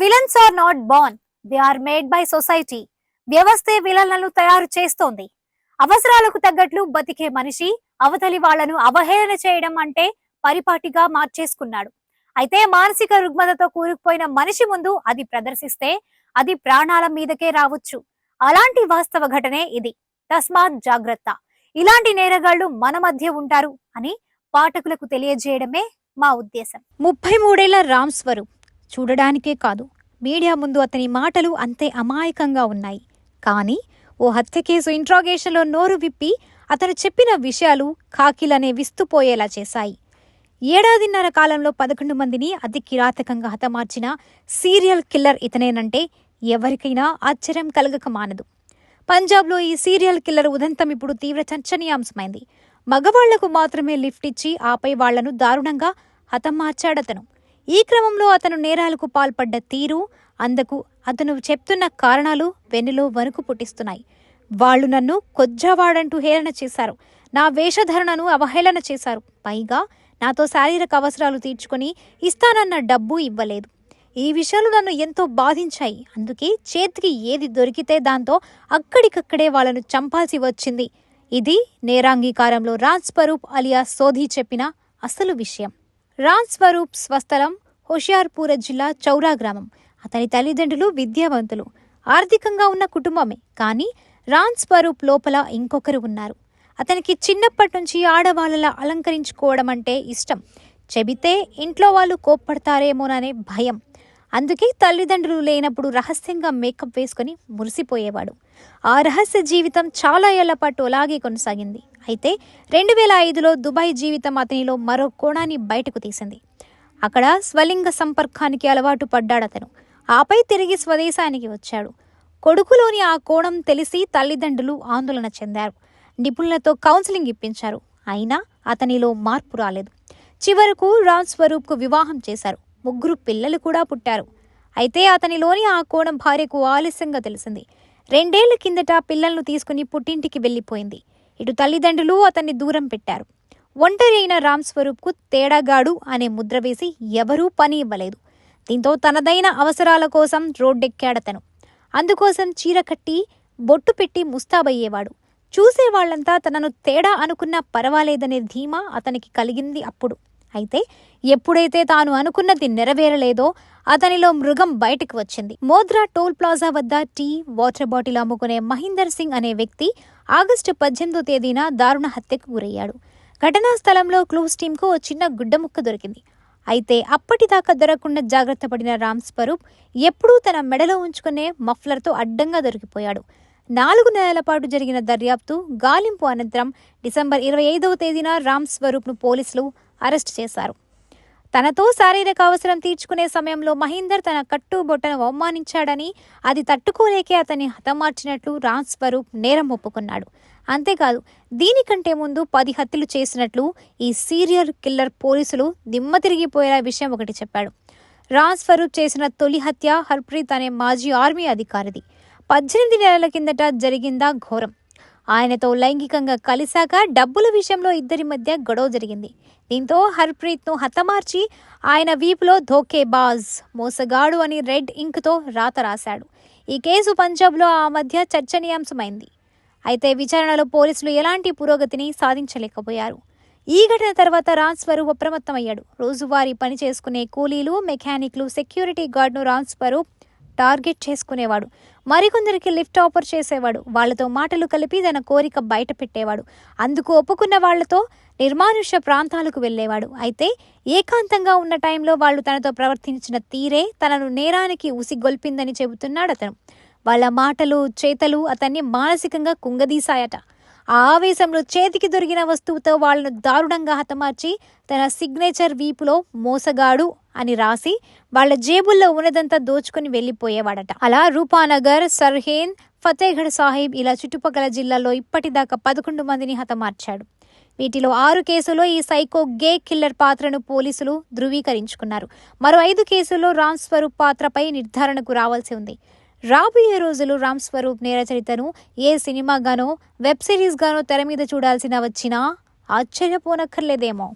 Villains are not born they are made by society. వ్యవస్థే విలన్లను తయారు చేస్తోంది. అవసరాలకు తగ్గట్లు బతికే మనిషి అవతలి వాళ్ళను అవహేళన చేయడం అంటే పరిపాటిగా మార్చేసుకున్నాడు. అయితే మానసిక రుగ్మతతో కూరుకుపోయిన మనిషి ముందు అది ప్రదర్శిస్తే అది ప్రాణాల మీదకే రావచ్చు. అలాంటి వాస్తవ ఘటనే ఇది. తస్మాత్ జాగ్రత్త. ఇలాంటి నేరగాళ్ళు మన మధ్య ఉంటారు అని పాఠకులకు తెలియజేయడమే మా ఉద్దేశం. ముప్పై మూడేళ్ళ రామ్ స్వరూప్. చూడడానికే కాదు. మీడియా ముందు అతని మాటలు అంతే అమాయకంగా ఉన్నాయి. కానీ ఓ హత్య కేసు ఇంట్రాగేషన్లో నోరు విప్పి అతను చెప్పిన విషయాలు కాకిలనే విస్తుపోయేలా చేశాయి. ఏడాదిన్నర కాలంలో పదకొండు మందిని అతి కిరాతకంగా హతమార్చిన సీరియల్ కిల్లర్ ఇతనేనంటే ఎవరికైనా ఆశ్చర్యం కలగక మానదు. పంజాబ్లో ఈ సీరియల్ కిల్లర్ ఉదంతం ఇప్పుడు తీవ్ర చర్చనీయాంశమైంది. మగవాళ్ళకు మాత్రమే లిఫ్ట్ ఇచ్చి ఆపై వాళ్ళను దారుణంగా హతమార్చాడతను. ఈ క్రమంలో అతను నేరాలకు పాల్పడ్డ తీరు అందుకు అతను చెప్తున్న కారణాలు వెన్నులో వణుకు పుట్టిస్తున్నాయి. వాళ్ళు నన్ను కొజ్జావాడంటూ హేళన చేశారు. నా వేషధరణను అవహేళన చేశారు. పైగా నాతో శారీరక అవసరాలు తీర్చుకొని ఇస్తానన్న డబ్బు ఇవ్వలేదు. ఈ విషయాలు నన్ను ఎంతో బాధించాయి. అందుకే చేతికి ఏది దొరికితే దాంతో అక్కడికక్కడే వాళ్ళను చంపాల్సి వచ్చింది. ఇది నేరాంగీకారంలో రాజ్ స్వరూప్ అలియా సోధి చెప్పిన అసలు విషయం. రాజ్ స్వరూప్ స్వస్థలం హుషియార్పూర జిల్లా చౌరా గ్రామం. అతని తల్లిదండ్రులు విద్యావంతులు. ఆర్థికంగా ఉన్న కుటుంబమే కానీ రాజ్ స్వరూప్ లోపల ఇంకొకరు ఉన్నారు. అతనికి చిన్నప్పటి నుంచి ఆడవాళ్ళలా అలంకరించుకోవడం అంటే ఇష్టం. చెబితే ఇంట్లో వాళ్ళు కోప్పడతారేమోననే భయం. అందుకే తల్లిదండ్రులు లేనప్పుడు రహస్యంగా మేకప్ వేసుకొని మురిసిపోయేవాడు. ఆ రహస్య జీవితం చాలా ఏళ్ళ పాటు అలాగే కొనసాగింది. అయితే రెండు వేల ఐదులో దుబాయ్ జీవితం అతనిలో మరో కోణాన్ని బయటకు తీసింది. అక్కడ స్వలింగ సంపర్కానికి అలవాటు పడ్డాడు అతను. ఆపై తిరిగి స్వదేశానికి వచ్చాడు. కొడుకులోని ఆ కోణం తెలిసి తల్లిదండ్రులు ఆందోళన చెందారు. నిపుణులతో కౌన్సిలింగ్ ఇప్పించారు. అయినా అతనిలో మార్పు రాలేదు. చివరకు రాజ్ స్వరూప్కు వివాహం చేశారు. ముగ్గురు పిల్లలు కూడా పుట్టారు. అయితే అతనిలోని ఆ కోణం భార్యకు ఆలస్యంగా తెలిసింది. రెండేళ్ళ కిందట పిల్లలను తీసుకుని పుట్టింటికి వెళ్ళిపోయింది. ఇటు తల్లిదండ్రులు అతన్ని దూరం పెట్టారు. ఒంటరి అయిన రామ్ స్వరూప్కు తేడాగాడు అనే ముద్ర వేసి ఎవరూ పని ఇవ్వలేదు. దీంతో తనదైన అవసరాల కోసం రోడ్డెక్కాడతను అందుకోసం చీర కట్టి బొట్టు పెట్టి ముస్తాబయ్యేవాడు. చూసేవాళ్ళంతా తనను తేడా అనుకున్నా పర్వాలేదనే ధీమా అతనికి కలిగింది అప్పుడు. అయితే ఎప్పుడైతే తాను అనుకున్నది నెరవేరలేదో అతనిలో మృగం బయటకు వచ్చింది. మోద్రా టోల్ ప్లాజా వద్ద టీ వాటర్ బాటిల్ అమ్ముకునే మహీందర్ సింగ్ అనే వ్యక్తి ఆగస్టు పద్దెనిమిదో తేదీన దారుణ హత్యకు గురయ్యాడు. ఘటనా స్థలంలో క్లూస్ టీంకు ఓ చిన్న గుడ్డ ముక్క దొరికింది. అయితే అప్పటిదాకా దొరకకుండా జాగ్రత్త పడిన రామ్ స్వరూప్ ఎప్పుడూ తన మెడలో ఉంచుకునే మఫ్లర్తో అడ్డంగా దొరికిపోయాడు. నాలుగు నెలల పాటు జరిగిన దర్యాప్తు గాలింపు అనంతరం డిసెంబర్ ఇరవై ఐదవ తేదీన రామ్ స్వరూప్ను పోలీసులు అరెస్ట్ చేశారు. తనతో శారీరక అవసరం తీర్చుకునే సమయంలో మహీందర్ తన కట్టుబొట్టను అవమానించాడని అది తట్టుకోలేకే అతన్ని హతమార్చినట్లు రామ్ స్వరూప్ నేరం ఒప్పుకున్నాడు. అంతేకాదు దీనికంటే ముందు పది హత్యలు చేసినట్లు ఈ సీరియల్ కిల్లర్ పోలీసులు దిమ్మ తిరిగిపోయేలా విషయం ఒకటి చెప్పాడు. రాజ్ స్వరూప్ చేసిన తొలి హత్య హర్ప్రీత్ అనే మాజీ ఆర్మీ అధికారిది. పద్దెనిమిది నెలల కిందట జరిగిందా ఘోరం. ఆయనతో లైంగికంగా కలిశాక డబ్బుల విషయంలో ఇద్దరి మధ్య గొడవ జరిగింది. దీంతో హర్ప్రీత్ను హతమార్చి ఆయన వీపులో ధోకేబాజ్ మోసగాడు అని రెడ్ ఇంక్తో రాత రాశాడు. ఈ కేసు పంజాబ్లో ఆ మధ్య చర్చనీయాంశమైంది. అయితే విచారణలో పోలీసులు ఎలాంటి పురోగతిని సాధించలేకపోయారు. ఈ ఘటన తర్వాత రాజ్ స్వరూప్ అప్రమత్తమయ్యాడు. రోజువారీ పని చేసుకునే కూలీలు మెకానిక్లు సెక్యూరిటీ గార్డ్ను రాజ్ స్వరూప్ టార్గెట్ చేసుకునేవాడు. మరికొందరికి లిఫ్ట్ ఆఫర్ చేసేవాడు. వాళ్ళతో మాటలు కలిపి తన కోరిక బయట పెట్టేవాడు అందుకు ఒప్పుకున్న వాళ్ళతో నిర్మానుష్య ప్రాంతాలకు వెళ్ళేవాడు. అయితే ఏకాంతంగా ఉన్న టైంలో వాళ్ళు తనతో ప్రవర్తించిన తీరే తనను నేరానికి ఉసిగొల్పిందని చెబుతున్నాడు అతను. వాళ్ళ మాటలు చేతలు అతన్ని మానసికంగా కుంగదీశాయట. ఆ ఆవేశంలో చేతికి దొరికిన వస్తువుతో వాళ్ళను దారుణంగా హతమార్చి తన సిగ్నేచర్ వీపులో మోసగాడు అని రాసి వాళ్ళ జేబుల్లో ఉన్నదంతా దోచుకుని వెళ్ళిపోయేవాడట. అలా రూపానగర్ సర్హేన్ ఫతేగఢ్ సాహిబ్ ఇలా చుట్టుపక్కల జిల్లాలో ఇప్పటిదాకా పదకొండు మందిని హతమార్చాడు. వీటిలో ఆరు కేసులో ఈ సైకో గే కిల్లర్ పాత్రను పోలీసులు ధృవీకరించుకున్నారు. మరో ఐదు కేసుల్లో రామ్ స్వరూప్ పాత్రపై నిర్ధారణకు రావాల్సి ఉంది. రాబోయే రోజులు రామ్ స్వరూప్ నేర చరిత్రను ఏ సినిమాగానో వెబ్ సిరీస్గానో తెర మీద చూడాల్సిన వచ్చినా ఆశ్చర్యపోనక్కర్లేదేమో.